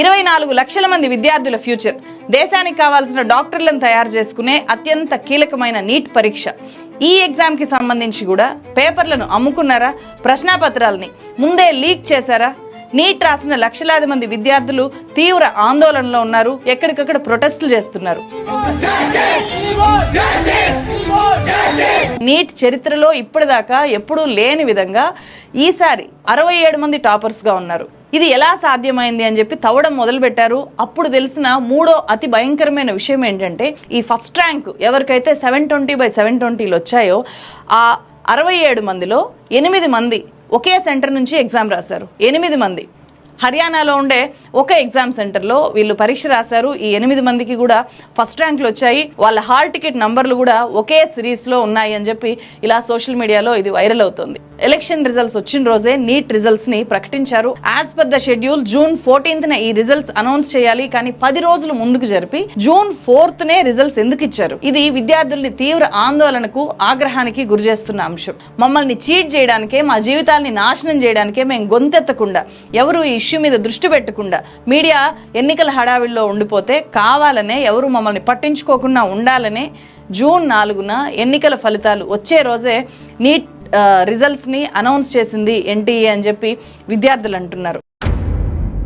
ఇరవై నాలుగు లక్షల మంది విద్యార్థుల ఫ్యూచర్. దేశానికి కావాల్సిన డాక్టర్లను తయారు చేసుకునే అత్యంత కీలకమైన నీట్ పరీక్ష. ఈ ఎగ్జామ్కి సంబంధించి కూడా పేపర్లను అమ్ముకున్నారా? ప్రశ్నాపత్రాలని ముందే లీక్ చేశారా? నీట్ రాసిన లక్షలాది మంది విద్యార్థులు తీవ్ర ఆందోళనలో ఉన్నారు. ఎక్కడికక్కడ ప్రొటెస్టులు చేస్తున్నారు. నీట్ చరిత్రలో ఇప్పటిదాకా ఎప్పుడూ లేని విధంగా ఈసారి అరవై ఏడు మంది టాపర్స్గా ఉన్నారు. ఇది ఎలా సాధ్యమైంది అని చెప్పి తవ్వడం మొదలుపెట్టారు. అప్పుడు తెలిసిన మూడో అతి భయంకరమైన విషయం ఏంటంటే ఈ ఫస్ట్ ర్యాంక్ ఎవరికైతే సెవెన్ ట్వంటీ బై సెవెన్ ట్వంటీలు వచ్చాయో ఆ అరవై ఏడు మందిలో ఎనిమిది మంది ఒకే సెంటర్ నుంచి ఎగ్జామ్ రాశారు. ఎనిమిది మంది. హర్యానాలో ఉండే ఒక ఎగ్జామ్ సెంటర్లో వీళ్ళు పరీక్ష రాశారు. ఈ ఎనిమిది మందికి కూడా ఫస్ట్ ర్యాంకులు వచ్చాయి. వాళ్ళ హాల్ టికెట్ నంబర్లు కూడా ఒకే సిరీస్లో ఉన్నాయి అని చెప్పి ఇలా సోషల్ మీడియాలో ఇది వైరల్ అవుతుంది. ఎలక్షన్ రిజల్ట్స్ వచ్చిన రోజే నీట్ రిజల్ట్స్ని ప్రకటించారు. As per the schedule June fourteenth ఈ రిజల్ట్స్ అనౌన్స్ చేయాలి. కానీ పది రోజులు ముందుకు జరిపి జూన్ ఫోర్త్ నే రిజల్ట్స్ ఎందుకు ఇచ్చారు? ఇది విద్యార్థుల్ని తీవ్ర ఆందోళనకు ఆగ్రహానికి గురి చేస్తున్న అంశం. మమ్మల్ని చీట్ చేయడానికే మా జీవితాల్ని నాశనం చేయడానికే మేము గొంతెత్తకుండా ఎవరు ఈ ఇష్యూ మీద దృష్టి పెట్టకుండా మీడియా ఎన్నికల హడావిడిలో ఉండిపోతే కావాలనే ఎవరు మమ్మల్ని పట్టించుకోకుండా ఉండాలనే జూన్ నాలుగున ఎన్నికల ఫలితాలు వచ్చే రోజే నీట్ రిజల్ట్స్ని అనౌన్స్ చేసింది ఎన్టీఏ అని చెప్పి విద్యార్థులు అంటున్నారు.